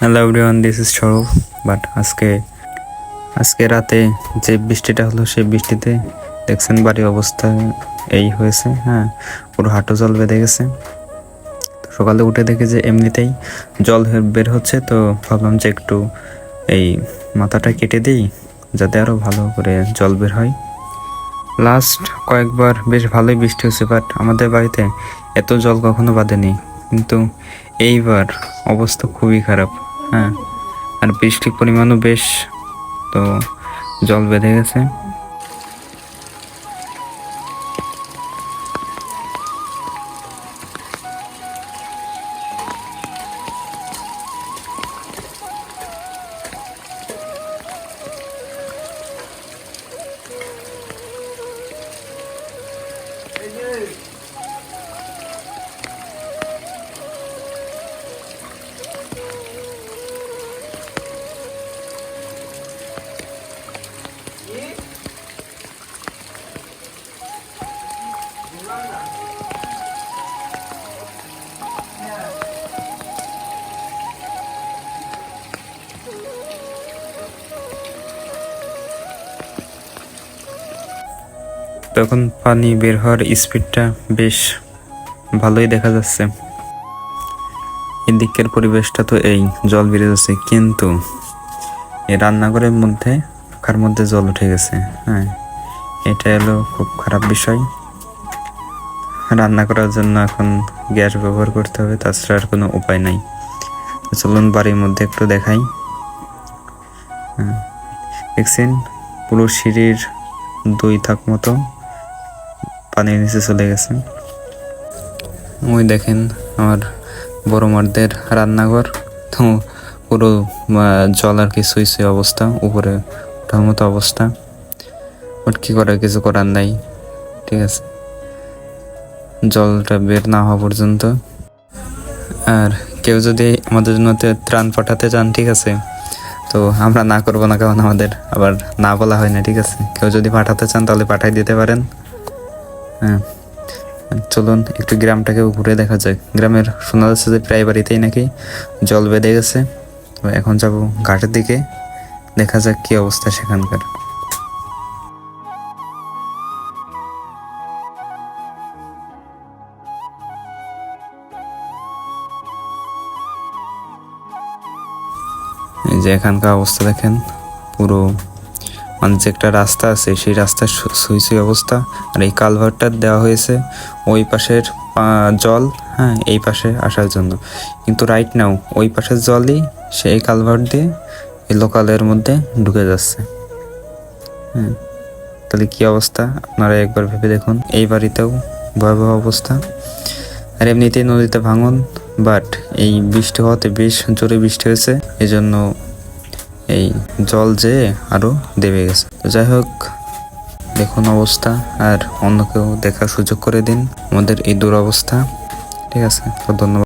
Hello everyone this is Sourav but আজকে আজকে রাতে যে বৃষ্টিটা হলো সেই বৃষ্টিতে দেখছেন বাড়ির অবস্থা এই হয়েছে হ্যাঁ পুরো হাঁটু জল বেঁধে গেছে। সকালে উঠে দেখে যে এমনিতেই জল বের হচ্ছে, তো ভাবলাম যে একটু এই মাথাটা কেটে দিই, যাতে আরও ভালো করে জল বের হয়। লাস্ট কয়েকবার বেশ ভালোই বৃষ্টি হচ্ছে বাট আমাদের বাড়িতে এত জল কখনো বাঁধেনি কিন্তু এইবার অবস্থা খুবই খারাপ। হ্যাঁ। আর বৃষ্টির পরিমাণও বেশ তো জল বেঁধে গেছে। তখন পানি বের হওয়ার স্পিডটা বেশ ভালোই দেখা যাচ্ছে। এদিকের পরিবেশটা তো এই জল বেড়ে যাচ্ছে কিন্তু এই রান্নাঘরের মধ্যে পাখার মধ্যে জল উঠে গেছে হ্যাঁ। এটা হলো খুব খারাপ বিষয়। রান্না করার জন্য এখন গ্যাস ব্যবহার করতে হবে তাছাড়া আর কোনো উপায় নাই। চলুন বাড়ির মধ্যে একটু দেখাই। হ্যাঁ, দেখছেন পুরো সিঁড়ির দুই থাক মতো পানির নিচে চলে গেছে। ওই দেখেন আমার বড় মারদের রান্নাঘর। তো পুরো জল আর কি সুই সুই অবস্থা, উপরে ওঠার মতো অবস্থা। বাট কী করার, কিছু করার নাই, ঠিক আছে। জলটা বের না হওয়া পর্যন্ত। আর কেউ যদি আমাদের জন্য ত্রাণ পাঠাতে চান, ঠিক আছে। তো আমরা না করব না কারণ আমাদের আবার না বলা হয় না, ঠিক আছে। কেউ যদি পাঠাতে চান, তাহলে পাঠাই দিতে পারেন। হ্যাঁ। চলুন, একটু গ্রামটাকে ঘুরে দেখা যাক। গ্রামের শোনা যাচ্ছে যে প্রায় বাড়িতেই নাকি জল বেঁধে গেছে। এখন যাব ঘাটের দিকে। দেখা যাক কি অবস্থা সেখানকার। যে এখানকার অবস্থা দেখেন, পুরো যে একটা রাস্তা আছে, সেই রাস্তার সু- সুই সুই অবস্থা। আর এই কালভারটা দেওয়া হয়েছে ওই পাশের জল হ্যাঁ এই পাশে আসার জন্য। কিন্তু রাইট নাও ওই পাশের জলই সেই কালভার দিয়ে এই লোকালের মধ্যে ঢুকে যাচ্ছে। হ্যাঁ তাহলে কী অবস্থা? আপনারা একবার ভেবে দেখুন। এই বাড়িতেও ভয়াবহ অবস্থা। আর এমনিতেই নদীতে ভাঙন বাট এই বৃষ্টি হওয়াতে বেশ জোরে বৃষ্টি হয়েছে। এজন্য এই জল যে আরও দেবে গেছে। তো যাই হোক, দেখুন অবস্থা, আর অন্য কেউ দেখার সুযোগ করে দিন। আমাদের এই দুরবস্থা, ঠিক আছে? তো ধন্যবাদ।